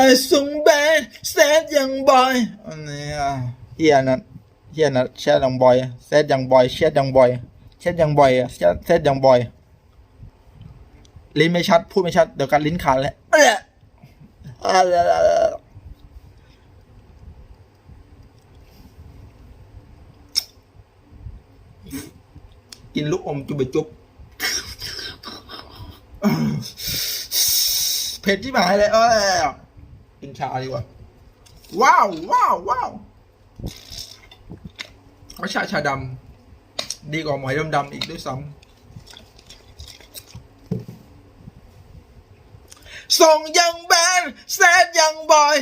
ไอ้สุงแบนแซดยังบอยอันนี้อะเฮียนะเฮียนะแชดยังบอยแซดยังบอยแชดยังบอยแชดยังบอยอะแชดแซดยังบอยลิ้นไม่ชัดพูดไม่ชัดเดี๋ยวกันลิ้นขาดเลยกินลูกอมจุบจุบเผ็ดที่หมายเลยเอ้ย กินชาดีกว่า ว้าวว้าวว้าวว่าชาชาดำดีกว่าหมอยดำดำอีกด้วยซ้ำส่งยังแบนแซดยังบอย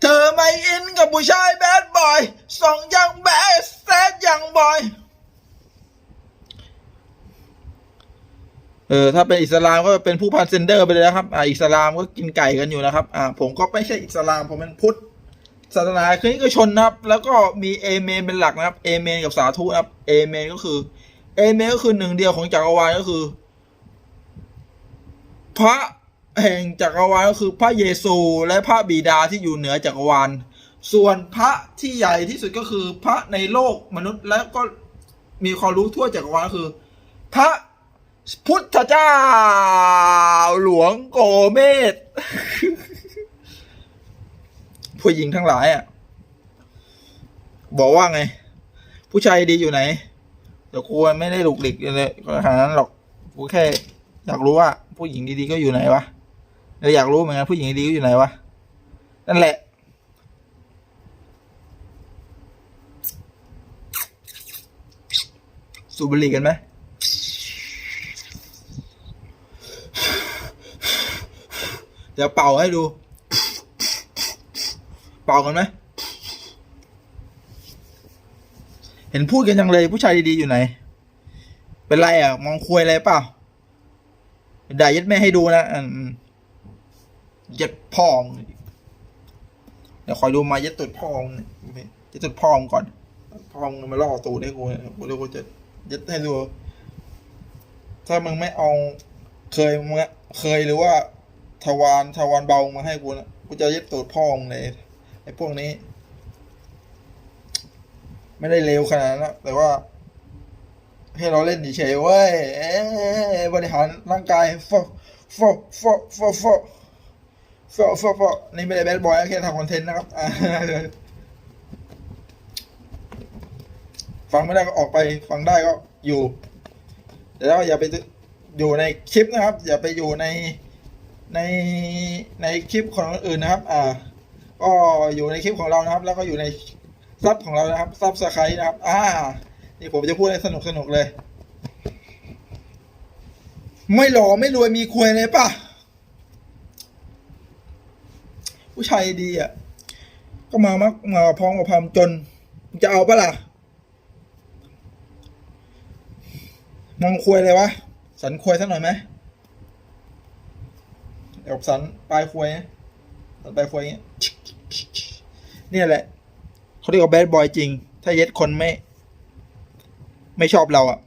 เธอไม่อินกับผู้ชายแบดบอย ส่งยังแบนแซดยังบอย ออถ้าเป็นอิสลามก็เป็นผู้พันเซนเดอร์ไปเลยนะครับอ่าอิสลามก็กินไก่กันอยู่นะครับอ่าผมก็ไม่ใช่อิสลามผมเป็นพุทธศาสนาคริสต์ก็ชนนะครับ แล้วก็มีเอเมนเป็นหลักนะครับเอเมนกับสาธุนะครับเอเมนก็คือเอเมนก็คือหนึ่งเดียวของจักรวาลก็คือ พระแห่งจักรวาลก็คือพระเยซูและพระบิดาที่อยู่เหนือจักรวาล ส่วนพระที่ใหญ่ที่สุดก็คือพระในโลกมนุษย์แล้วก็มีความรู้ทั่วจักรวาลก็คือ พระ พุทธเจ้า หลวงโกเมศผู้หญิงทั้งหลายอะ บอกว่าไง ผู้ชายดีอยู่ไหน เดี๋ยวกูไม่ได้หลุกหลิกเลยขนาดนั้นหรอกกูแค่ อยากรู้ว่า ผู้หญิงดีๆก็อยู่ไหนวะเราอยากรู้เหมือนกันผู้หญิงดีๆก็อยู่ไหนวะนั่นแหละสูบบุหรี่กันไหม เดี๋ยวเป่าให้ดู เป่ากันไหม เห็นพูดกันจังเลยผู้ชายดีๆอยู่ไหน เป็นไรอะ มองคุยอะไรเปล่าด่ายัดแม่ให้ดูนะอืมยัดพอง เดี๋ยวคอยดูมายัดตุดพองยัดตุดพองก่อน พองมาล่อตูดให้กูกูเดี๋ยวกูจะยัดให้ดู ถ้ามึงไม่เอาเคยมึงอะเคยหรือว่า ทวารทวารเบามาให้กูนะกูจะยึดตูดพ่องเลยไอ้พวกนี้ ไม่ได้เลวขนาดนั้นนะแต่ว่า ให้เราเล่นเฉยเว้ยเอ้ยบริหารร่างกายฟอฟอฟอฟอฟอฟอฟอฟอนี่ไม่ได้แบดบอยแค่ทำคอนเทนต์นะครับฟังไม่ได้ก็ออกไป ฟังได้ก็อยู่แต่แล้วอย่าไปอยู่ในคลิปนะครับ อย่าไปอยู่ใน ในในคลิปของอื่นนะครับ อ่า ก็อยู่ในคลิปของเรานะครับ แล้วก็อยู่ในซับของเรานะครับซับสไครต์นะครับ อ่า นี่ผมจะพูดให้สนุกสนุกเลย ไม่หล่อไม่รวยมีควยเลยป่ะ ผู้ชายดีอะ ก็มามักมาพร้อมกับความจน จะเอาปะล่ะมองควยเลยวะ สันควยสักหน่อยไหม กับสันปลายควยสันปลายควยเงี้ยเนี่ยแหละเขาเรียกว่าแบดบอยจริง ถ้าเย็ดคนไม่ ไม่ชอบเราอะ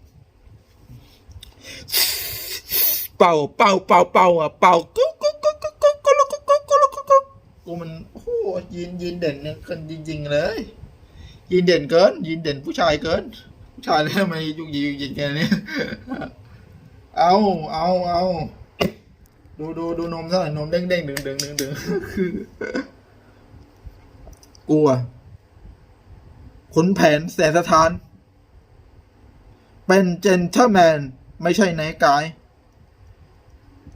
เป่าเป่าเป่าเป่าอะเป่ากุ๊กกุ๊กกุ๊กกุ๊กกุ๊กกุ๊กกุ๊กกุ๊กกุ๊กกุ๊กกูมันโอ้โหยืนยืนเด่นเนี่ยกันจริงๆเลย ยืนเด่นเกิน ยืนเด่นผู้ชายเกิน ผู้ชายแล้วทำไมยุกยิกยุกยิกแค่นี้เอาเอาเอา ดูดูดูนมซะหน่อยนมเด้งเด้งดึงดึงดึงดึงคือกูอะขุนแผนแสนสถาน เป็นเจนเทอร์แมน ไม่ใช่ไนท์กาย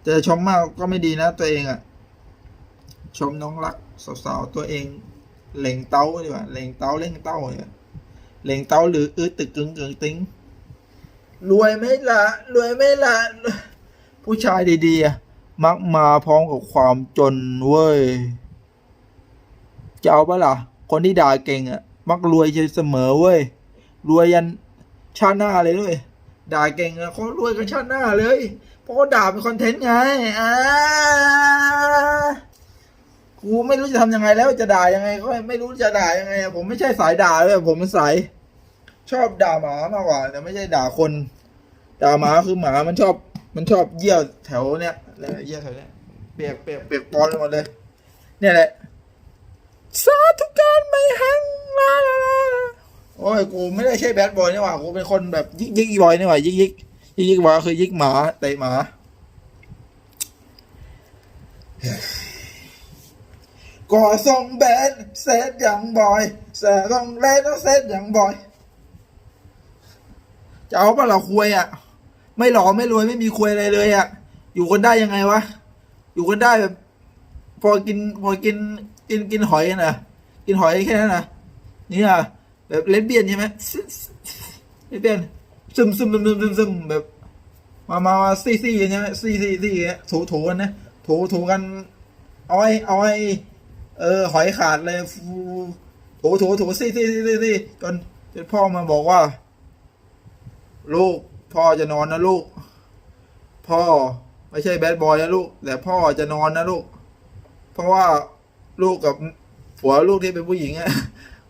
แต่ชมมากก็ไม่ดีนะตัวเองอะชมน้องรักสาวๆตัวเองเล่งเต้าดีกว่าเล่งเต้าเล่งเต้าเนี่ยเล่งเต้าหรืออื้อตึกกึ่งกึ่งติ้งรวยไหมละรวยไหมละผู้ชายดีๆอะ มักมาพร้อมกับความจนเว้ย จะเอาปะล่ะ คนที่ด่าเก่งอะมักรวยเสมอเว้ย รวยยันชาติหน้าเลยด้วยด่าเก่งอะเขารวยกันชาติหน้าเลย เพราะเขาด่าเป็นคอนเทนต์ไงอ่ากูไม่รู้จะทำยังไงแล้วจะด่ายังไงก็ไม่รู้จะด่ายังไง ผมไม่ใช่สายด่าเลยผมเป็นสายชอบด่าหมามากกว่า แต่ไม่ใช่ด่าคน ด่าหมาคือหมามันชอบ มันชอบเยี่ยวแถวเนี้ย แล้วเยี่ยวแถวเนี้ยเปียกเปียกเปียกปอนไปหมดเลย เนี่ยแหละสาธุการไม่หังลาลาลาโอ้ยกูไม่ได้ใช่แบดบอยนี่หว่ากูเป็นคนแบบยิกยิกบอยนี่หว่ายิกยิกยิกยิกบอยคือยิกหมาเตะหมาก็ส่งแบดเซตอย่างบอยเสตต้องเล่นต้องเซตอย่างบอยจะเอาปะเราคุยอะ ไม่หล่อไม่รวยไม่มีคุยอะไรเลยอะ อยู่กันได้ยังไงวะ อยู่กันได้แบบ พอกินพอกินกินกินหอยนะกินหอยแค่นั้นนะนี่อะแบบเลสเบียนใช่ไหมเลสเบียนซึมซึมซึมซึมซึมซึมแบบ มามามาซี่ซี่ใช่ไหมซี่ซี่ซี่อย่างเงี้ยถูถูกันนะถูถูกันเอาไว้เอาไว้เออ หอยขาดเลยฟูถูถูถูซี่ซี่ซี่ซี่ซี่จนจนพ่อมาบอกว่า ลูกพ่อจะนอนนะลูก พ่อ ไม่ใช่แบดบอยนะลูก แต่พ่อจะนอนนะลูก เพราะว่าลูกกับผัวลูกที่เป็นผู้หญิงอะ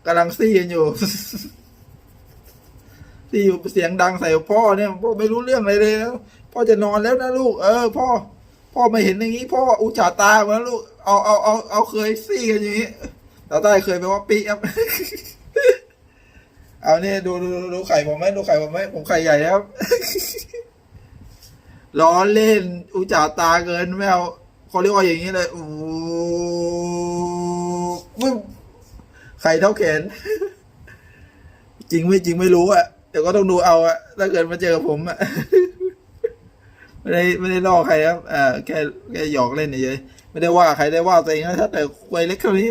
กำลังซี่กันอยู่ซี่อยู่เสียงดังใส่พ่อเนี่ยพ่อไม่รู้เรื่องอะไรเลยแล้วพ่อจะนอนแล้วนะลูก เออ พ่อ พ่อไม่เห็นอย่างนี้ พ่ออุจจาตามาลูกเอาเอาเอาเอาเคยซี่กันอย่างนี้ตาใต้เคยไปว่าปีครับเอาเนี่ยดูดูดูไข่ผมไหมดูไข่ผมไหมผมไข่ใหญ่แล้ว ล้อเล่น อุจจาตาเกินไม่เอาเขาเรียกว่าอย่างนี้เลยโอ้วึ้มไข่เท่าแขน จริงไม่จริงไม่รู้อะเดี๋ยวก็ต้องดูเอาอะถ้าเกิดมาเจอผมอะไม่ได้ไม่ได้ล่อใครครับอ่าแค่แค่หยอกเล่นเฉยไม่ได้ว่าใครได้ว่าตัวเองนะถ้าแต่ควยเล็กเท่านี้